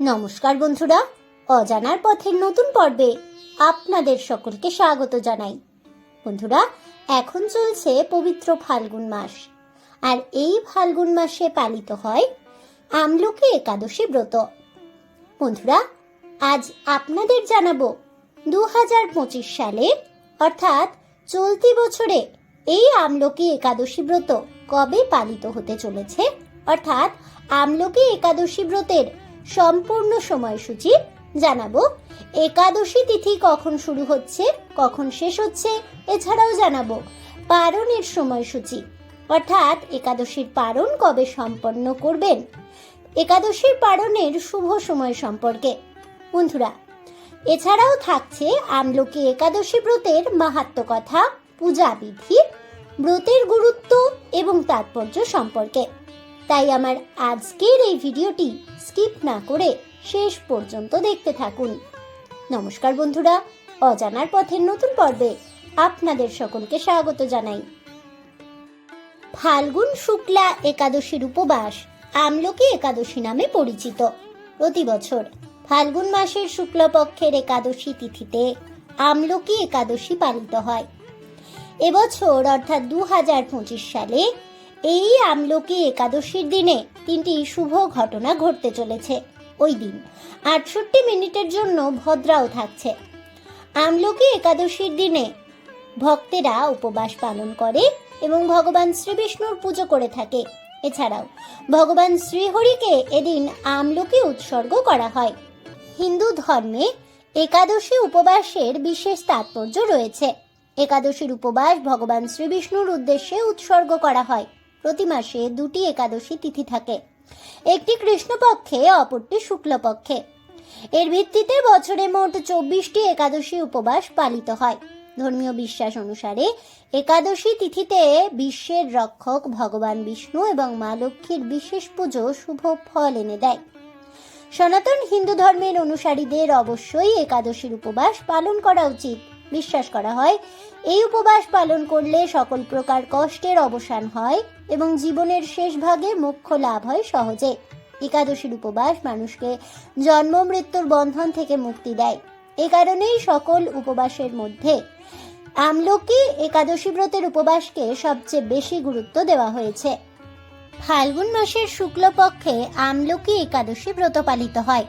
নমস্কার বন্ধুরা, অজানার পথের নতুন পর্বে আপনাদের সকলকে স্বাগত জানাই। বন্ধুরা, এখন চলছে পবিত্র ফাল্গুন মাস, আর এই ফাল্গুন মাসে পালিত হয় আমলকি একাদশী ব্রত। বন্ধুরা, আজ আপনাদের জানাব দু হাজার পঁচিশ সালে, অর্থাৎ চলতি বছরে এই আমলকি একাদশী ব্রত কবে পালিত হতে চলেছে? অর্থাৎ আমলকি একাদশী ব্রতের সম্পূর্ণ সময়সূচি জানাব। একাদশী তিথি কখন শুরু হচ্ছে, কখন শেষ হচ্ছে, এছাড়াও জানাব পারণের সময়সূচি। অর্থাৎ একাদশীর পারণ কবে সম্পন্ন করবেন? একাদশীর পারণের শুভ সময় সম্পর্কে। বন্ধুরা, এছাড়াও থাকছে আমলকি একাদশী ব্রতের মাহাত্ম কথা, পূজা বিধি, ব্রতের গুরুত্ব এবং তাৎপর্য সম্পর্কে। তাই আমার আজকের এই ভিডিওটি স্কিপ না করে শেষ পর্যন্ত দেখতে থাকুন। নমস্কার বন্ধুরা, অজানার পথের নতুন পর্বে আপনাদের সকলকে স্বাগত জানাই। ফাল্গুন শুক্লা একাদশীর উপবাস আমলকি একাদশী নামে পরিচিত। প্রতি বছর ফাল্গুন মাসের শুক্লপক্ষের একাদশী তিথিতে আমলকি একাদশী পালিত হয়। এবছর অর্থাৎ দু হাজার পঁচিশ সালে এই আমলকি একাদশীর দিনে তিনটি শুভ ঘটনা ঘটতে চলেছে ওই দিন। আটষট্টি মিনিটের জন্য ভদ্রাও থাকছে। আমলকি একাদশীর দিনে ভক্তেরা উপবাস পালন করে এবং ভগবান শ্রীবিষ্ণুর পুজো করে থাকে। এছাড়াও ভগবান শ্রীহরিকে এদিন আমলকি উৎসর্গ করা হয়। হিন্দু ধর্মে একাদশী উপবাসের বিশেষ তাৎপর্য রয়েছে। একাদশীর উপবাস ভগবান শ্রীবিষ্ণুর উদ্দেশ্যে উৎসর্গ করা হয়। প্রতি মাসে দুটি একাদশী তিথি থাকে। একটি কৃষ্ণপক্ষে, অপরটি শুক্লপক্ষে। এর ভিত্তিতে বছরে মোট চব্বিশটি একাদশী উপবাস পালিত হয়। ধর্মীয় বিশ্বাস অনুসারে একাদশী তিথিতে বিশ্বের রক্ষক ভগবান বিষ্ণু এবং মা লক্ষ্মীর বিশেষ পুজো শুভ ফল এনে দেয়। সনাতন হিন্দু ধর্মের অনুসারীদের অবশ্যই একাদশীর উপবাস পালন করা উচিত। বিশ্বাস করা হয়। এই উপবাস পালন করলে সকল প্রকার কষ্টের অবসান হয় এবং জীবনের শেষ ভাগে মোক্ষ লাভ হয় সহজে। একাদশীর উপবাস মানুষকে জন্ম, মৃত্যুর বন্ধন থেকে মুক্তি দেয়। এ কারণেই সকল উপবাসের মধ্যে আমলকি একাদশী ব্রতের উপবাসকে সবচেয়ে বেশি গুরুত্ব দেওয়া হয়েছে। ফাল্গুন মাসের শুক্লপক্ষে আমলকি একাদশী ব্রত পালিত হয়।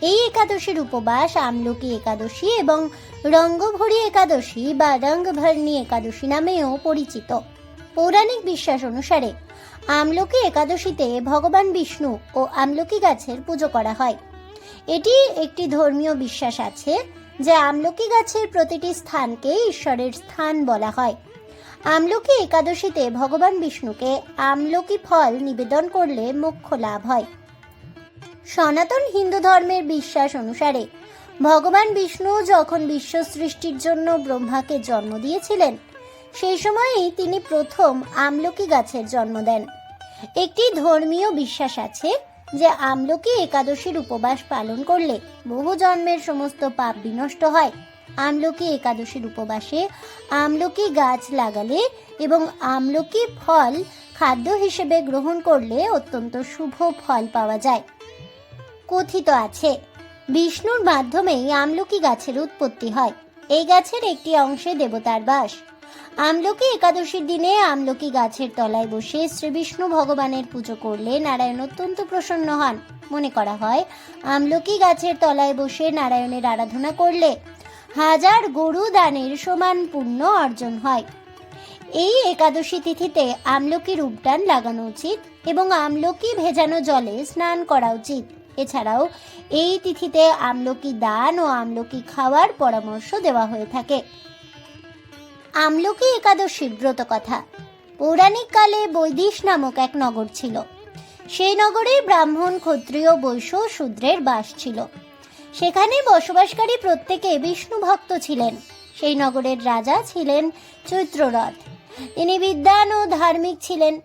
এই একাদশীর উপবাস আমলকি একাদশী এবং রঙ্গভরি একাদশী বা রঙ্গভরণী একাদশী নামেও পরিচিত। পৌরাণিক বিশ্বাস অনুসারে আমলকি একাদশীতে ভগবান বিষ্ণু ও আমলকি গাছের পুজো করা হয়। এটি একটি ধর্মীয় বিশ্বাস আছে যে আমলকি গাছের প্রতিটি স্থানকে ঈশ্বরের স্থান বলা হয়। আমলকি একাদশীতে ভগবান বিষ্ণুকে আমলকি ফল নিবেদন করলে মোক্ষ লাভ হয়। সনাতন হিন্দু ধর্মের বিশ্বাস অনুসারে ভগবান বিষ্ণু যখন বিশ্ব সৃষ্টির জন্য ব্রহ্মাকে জন্ম দিয়েছিলেন, সেই সময়ই তিনি প্রথম আমলকি গাছের জন্ম দেন। একটি ধর্মীয় বিশ্বাস আছে যে আমলকি একাদশীর উপবাস পালন করলে বহু জন্মের সমস্ত পাপ বিনষ্ট হয়। আমলকি একাদশীর উপবাসে আমলকি গাছ লাগালে এবং আমলকি ফল খাদ্য হিসেবে গ্রহণ করলে অত্যন্ত শুভ ফল পাওয়া যায়। কথিত আছে বিষ্ণুর মাধ্যমেই আমলকি গাছের উৎপত্তি হয়। এই গাছের একটি অংশে দেবতার বাস। আমলকি একাদশীর দিনে আমলকি গাছের তলায় বসে শ্রী বিষ্ণু ভগবানের পুজো করলে নারায়ণ অত্যন্ত প্রসন্ন হন। মনে করা হয়, আমলকি গাছের তলায় বসে নারায়ণের আরাধনা করলে হাজার গরু দানের সমান পুণ্য অর্জন হয়। এই একাদশী তিথিতে আমলকির উবটান লাগানো উচিত এবং আমলকি ভেজানো জলে স্নান করা উচিত। এছাড়াও এই তিথিতে আমলকি দান ও আমলকি খাওয়ার পরামর্শ দেওয়া হয়ে থাকে। আমলকি একাদশীর ব্রত কথা। পৌরাণিক কালে বৈদিশ নামক এক নগর ছিল। সেই নগরে ব্রাহ্মণ, ক্ষত্রিয়, বৈশ্য শূদ্রের বাস ছিল। সেখানে বসবাসকারী প্রত্যেকে বিষ্ণু ভক্ত ছিলেন। সেই নগরের রাজা ছিলেন চৈত্ররথ। তিনি বিদ্বান ও ধার্মিক ছিলেন।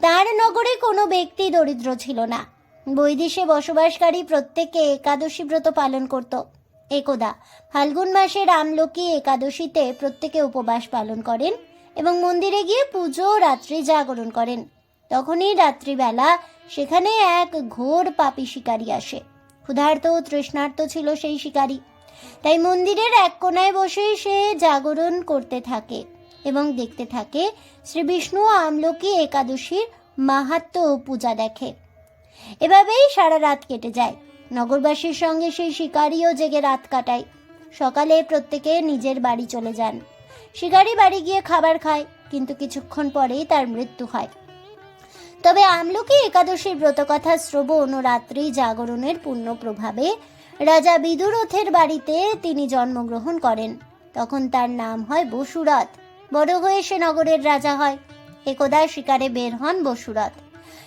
তার নগরে কোনো ব্যক্তি দরিদ্র ছিল না। বৈদেশে বসবাসকারী প্রত্যেকে একাদশী ব্রত পালন করত। একদা ফাল্গুন মাসের আমলকি একাদশীতে প্রত্যেকে উপবাস পালন করেন এবং মন্দিরে গিয়ে পুজো রাত্রি জাগরণ করেন। তখনই রাত্রিবেলা সেখানে এক ঘোর পাপি শিকারী আসে। ক্ষুধার্ত ও তৃষ্ণার্ত ছিল সেই শিকারী। তাই মন্দিরের এক কোনায় বসেই সে জাগরণ করতে থাকে এবং দেখতে থাকে শ্রী বিষ্ণু আমলকি একাদশীর মাহাত্ম পূজা দেখে। এভাবেই সারা রাত কেটে যায়। নগরবাসীর সঙ্গে সেই শিকারিও জেগে রাত কাটায়। সকালে প্রত্যেকে নিজের বাড়ি চলে যান। শিকারি বাড়ি গিয়ে খাবার খায়, কিন্তু কিছুক্ষণ পরেই তার মৃত্যু হয়। তবে আমলকি একাদশীর ব্রতকথা শ্রবণ ও রাত্রি জাগরণের পূর্ণ প্রভাবে রাজা বিদুরথের বাড়িতে তিনি জন্মগ্রহণ করেন। তখন তার নাম হয় বসুরথ। বড় হয়ে সে নগরের রাজা হয়। একদা শিকারে বের হন বসুরথ।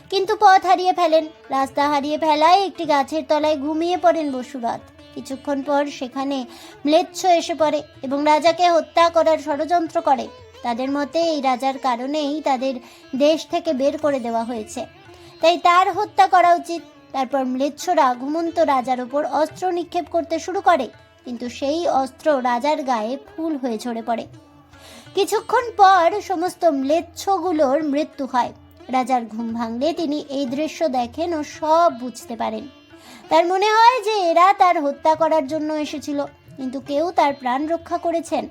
কিন্তু পথ হারিয়ে ফেলেন। রাস্তা হারিয়ে ফেলায় একটি গাছের তলায় ঘুমিয়ে পড়েন বসুরথ কিছুক্ষণ পর সেখানে ম্লেচ্ছ এসে পড়ে এবং রাজাকে হত্যা করার ষড়যন্ত্র করে। তাদের মতে এই রাজার কারণেই তাদের দেশ থেকে বের করে দেওয়া হয়েছে। তাই তার হত্যা করা উচিত। তারপর ম্লেচ্ছরা ঘুমন্ত রাজার ওপর অস্ত্র নিক্ষেপ করতে শুরু করে। কিন্তু সেই অস্ত্র রাজার গায়ে ফুল হয়ে ঝরে পড়ে। কিছুক্ষণ পর সমস্ত ম্লেচ্ছগুলোর মৃত্যু হয়। রাজার ঘুম ভাঙলে তিনি এই দৃশ্য দেখেন ও সব বুঝতে পারেন। তার মনে হয় যে এরা তার হত্যা করার জন্য এসেছিল, কিন্তু কেউ তার প্রাণ রক্ষা করেছেন।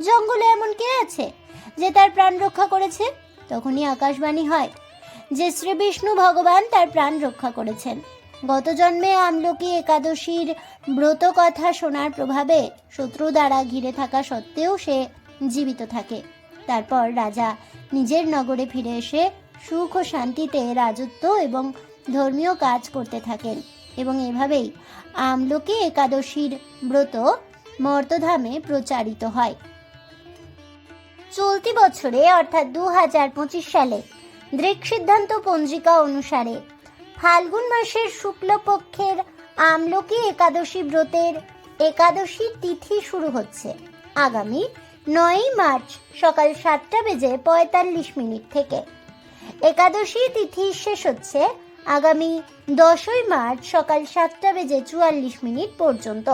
জঙ্গলে এমন কে আছে যে তার প্রাণ রক্ষা করেছে? তখনই আকাশবাণী হয় যে শ্রী বিষ্ণু ভগবান তার প্রাণ রক্ষা করেছেন। গত জন্মে আমলকি একাদশীর ব্রত কথা শোনার প্রভাবে শত্রু দ্বারা ঘিরে থাকা সত্ত্বেও সে জীবিত থাকে। তারপর রাজা নিজের নগরে ফিরে এসে সুখ ও শান্তিতে রাজত্ব এবং ধর্মীয় কাজ করতে থাকেন এবং এভাবেই আমলকি একাদশীর ব্রত মর্তধামে প্রচারিত হয়। চলতি বছরে, অর্থাৎ দু হাজার পঁচিশ সালে, দৃক সিদ্ধান্ত পঞ্জিকা অনুসারে ফাল্গুন মাসের শুক্লপক্ষের আমলকি একাদশী ব্রতের একাদশী তিথি শুরু হচ্ছে। আগামী নয়ই মার্চ সকাল সাতটা বেজে পঁয়তাল্লিশ মিনিট থেকে। একাদশী তিথি শেষ হচ্ছে আগামী দশই মার্চ সকাল সাতটা বেজে চুয়াল্লিশ মিনিট পর্যন্ত।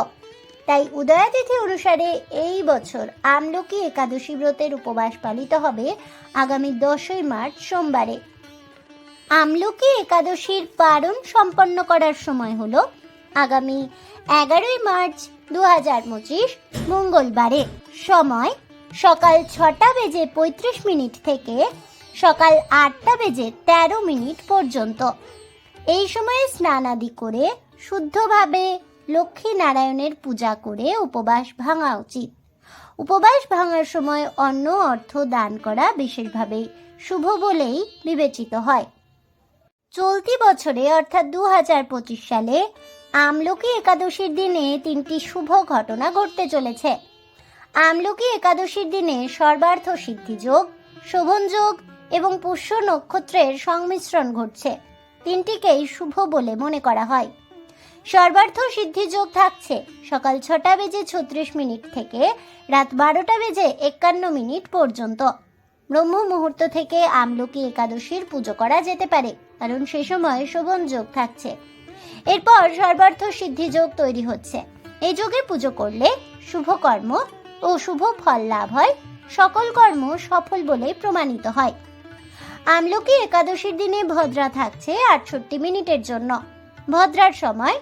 তাই উদয়া তিথি অনুসারে এই বছর আমলকি একাদশী ব্রতের উপবাস পালিত হবে আগামী দশই মার্চ সোমবারে। আমলকি একাদশীর পারণ সম্পন্ন করার সময় হলো আগামী এগারোই মার্চ দু হাজার পঁচিশ মঙ্গলবারে। সময় সকাল ছটা বেজে পঁয়ত্রিশ মিনিট থেকে সকাল আটটা বেজে তেরো মিনিট পর্যন্ত। এই সময়ে স্নান আদি করে শুদ্ধভাবে লক্ষ্মী নারায়ণের পূজা করে উপবাস ভাঙা উচিত। উপবাস ভাঙার সময় অন্ন অর্থ দান করা বিশেষভাবে শুভ বলেই বিবেচিত হয়। চলতি বছরে, অর্থাৎ দু হাজার পঁচিশ সালে, আমলকি একাদশীর দিনে তিনটি শুভ ঘটনা ঘটতে চলেছে। আমলকি একাদশীর দিনে সর্বার্থ সিদ্ধিযোগ শোভনযোগ এবং পুষ্য নক্ষত্রের সংমিশ্রণ ঘটছে। তিনটিকেই শুভ বলে মনে করা হয়। সর্বার্থ সিদ্ধি যোগ থাকছে। সকাল ছটা বেজে ছত্রিশ মিনিট থেকে রাত বারোটা বেজে একান্ন মিনিট পর্যন্ত। ব্রহ্ম মুহূর্ত থেকে আমলকি একাদশীর পুজো করা যেতে পারে, কারণ সে সময় শোভন যোগ থাকছে। এরপর সর্বার্থ সিদ্ধি যোগ তৈরি হচ্ছে। এই যোগে পুজো করলে শুভ কর্ম ও শুভ ফল লাভ হয়। সকল কর্ম সফল বলে প্রমাণিত হয়। আমলকি একাদশীর দিনে ভদ্রা থাকছে আটষট্টি মিনিটের জন্য। ভদ্রার সময়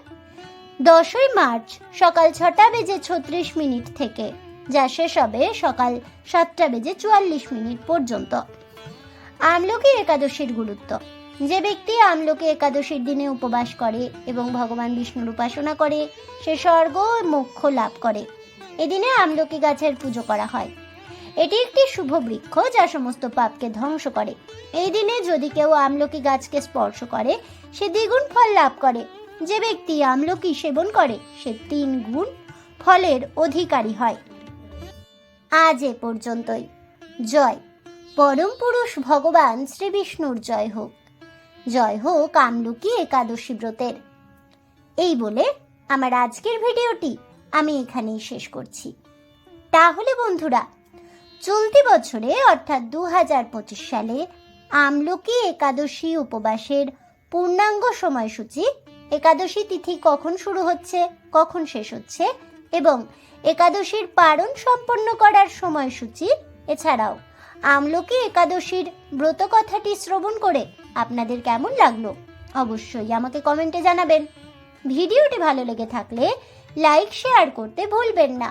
দশই মার্চ সকাল ছটা বেজে ছত্রিশ মিনিট থেকে, যা শেষ হবে সকাল সাতটা বেজে চুয়াল্লিশ মিনিট পর্যন্ত। আমলকি একাদশীর গুরুত্ব। যে ব্যক্তি আমলকি একাদশীর দিনে উপবাস করে এবং ভগবান বিষ্ণুর উপাসনা করে, সে স্বর্গ মোক্ষ লাভ করে। এদিনে আমলকি গাছের পুজো করা হয়। এটি একটি শুভ বৃক্ষ যা সমস্ত পাপকে ধ্বংস করে। এই দিনে যদি কেউ আমলকি গাছকে স্পর্শ করে, সে দ্বিগুণ ফল লাভ করে। যে ব্যক্তি আমলকি সেবন করে, সে তিন গুণ ফলের অধিকারী হয়। আজ এ পর্যন্তই। জয়। পরম পুরুষ ভগবান শ্রী বিষ্ণুর জয় হোক। জয় হোক আমলকি একাদশী ব্রতের। এই বলে আমার আজকের ভিডিওটি আমি এখানেই শেষ করছি। তাহলে বন্ধুরা চলতি বছরে, অর্থাৎ দু হাজার পঁচিশ সালে, আমলকি একাদশী উপবাসের পূর্ণাঙ্গ সময়সূচি, একাদশী তিথি কখন শুরু হচ্ছে, কখন শেষ হচ্ছে, এবং একাদশীর পারণ সম্পন্ন করার সময়সূচি এছাড়াও আমলকি একাদশীর ব্রত কথাটি শ্রবণ করে আপনাদের কেমন লাগল অবশ্যই আমাকে কমেন্টে জানাবেন। ভিডিওটি ভালো লেগে থাকলে লাইক, শেয়ার করতে ভুলবেন না।